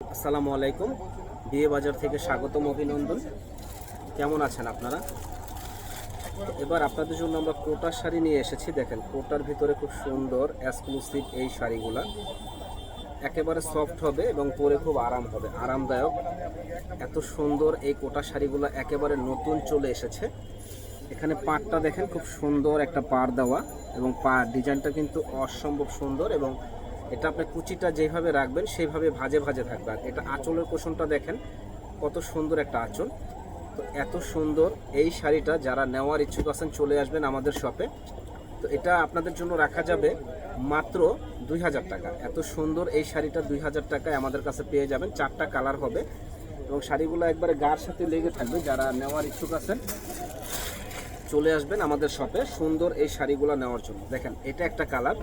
আসসালামু আলাইকুম। বিয়ে বাজার থেকে স্বাগতম অভিনন্দন। কেমন আছেন আপনারা? এবার আপনাদের জন্য আমরা কোটার শাড়ি নিয়ে এসেছি। দেখেন, কোটার ভিতরে খুব সুন্দর এক্সক্লুসিভ এই শাড়িগুলা। একেবারে সফট হবে এবং পরে খুব আরাম হবে। আরামদায়ক। এত সুন্দর এই কোটা শাড়িগুলো একেবারে নতুন চলে এসেছে। এখানে পাড়টা দেখেন, খুব সুন্দর একটা পাড় দেওয়া এবং পা ডিজাইনটা কিন্তু অসম্ভব সুন্দর এবং এটা আপনি কুচিটা যেভাবে রাখবেন সেইভাবে ভাজে ভাজে থাকবে। আর এটা আঁচলের কোষণটা দেখেন, কত সুন্দর একটা আঁচল। তো এত সুন্দর এই শাড়িটা যারা নেওয়ার ইচ্ছুক আছেন, চলে আসবেন আমাদের শপে। তো এটা আপনাদের জন্য রাখা যাবে মাত্র দুই হাজার টাকা। এত সুন্দর এই শাড়িটা দুই হাজার টাকায় আমাদের কাছে পেয়ে যাবেন। চারটা কালার হবে এবং শাড়িগুলো একবারে গার সাথে লেগে থাকবে। যারা নেওয়ার ইচ্ছুক আছেন, চলে আসবেন আমাদের শপে সুন্দর এই শাড়িগুলো নেওয়ার জন্য। দেখেন, এটা একটা কালার।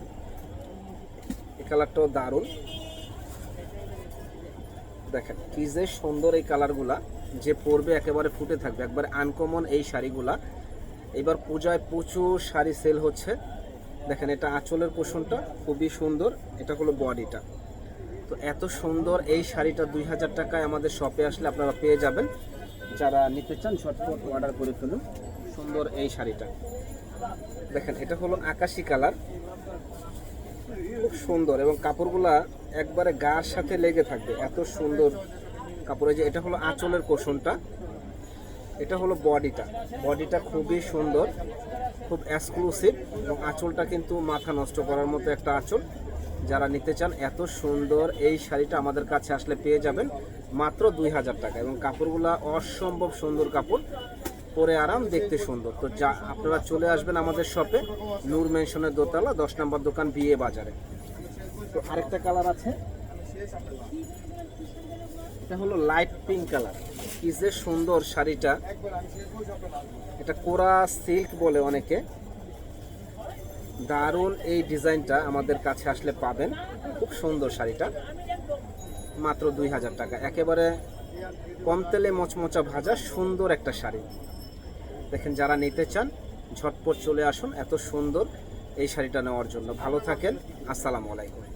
কালারটাও দারুণ। দেখেন, কি যে সুন্দর এই কালারগুলা, যে পরবে একেবারে ফুটে থাকবে, একবারে আনকমন এই শাড়িগুলা। এবার পূজায় প্রচুর শাড়ি সেল হচ্ছে। দেখেন, এটা আঁচলের পোষণটা খুবই সুন্দর, এটা হলো বডিটা তো এত সুন্দর এই শাড়িটা দুই হাজার টাকায় আমাদের শপে আসলে আপনারা পেয়ে যাবেন। যারা নিতে চান, ঝটপট অর্ডার করে ফেলুন। সুন্দর এই শাড়িটা। দেখেন, এটা হলো আকাশি কালার। খুব সুন্দর এবং কাপড়গুলা একবারে গার সাথে লেগে থাকবে। এত সুন্দর কাপড়ে। যে এটা হলো আঁচলের কোষণটা। এটা হলো বডিটা। বডিটা খুবই সুন্দর, খুব এক্সক্লুসিভ এবং আঁচলটা কিন্তু মাথা নষ্ট করার মতো একটা আঁচল। যারা নিতে চান, এত সুন্দর এই শাড়িটা আমাদের কাছে আসলে পেয়ে যাবেন মাত্র দুই হাজার টাকা। এবং কাপড়গুলা অসম্ভব সুন্দর কাপড়। পরে আরাম, দেখতে সুন্দর। তো যা, আপনারা চলে আসবেন আমাদের শপে, নূর মেনশনের দোতলা, দশ নম্বর দোকান বিয়ে বাজারে। তো আরেকটা কালার আছে। এটা হলো লাইট পিঙ্ক কালার। কি যে সুন্দর শাড়িটা। এটা কোরা সিল্ক বলে অনেকে। দারুণ এই ডিজাইনটা আমাদের কাছে আসলে পাবেন। খুব সুন্দর শাড়িটা। মাত্র দুই হাজার টাকা। একেবারে কম তেলে মচমচা ভাজা, সুন্দর একটা শাড়ি। দেখেন যারা নিতে চান, ঝটপট চলে আসুন, এত সুন্দর এই শাড়িটা নেওয়ার জন্য। ভালো থাকেন, আসসালামু আলাইকুম।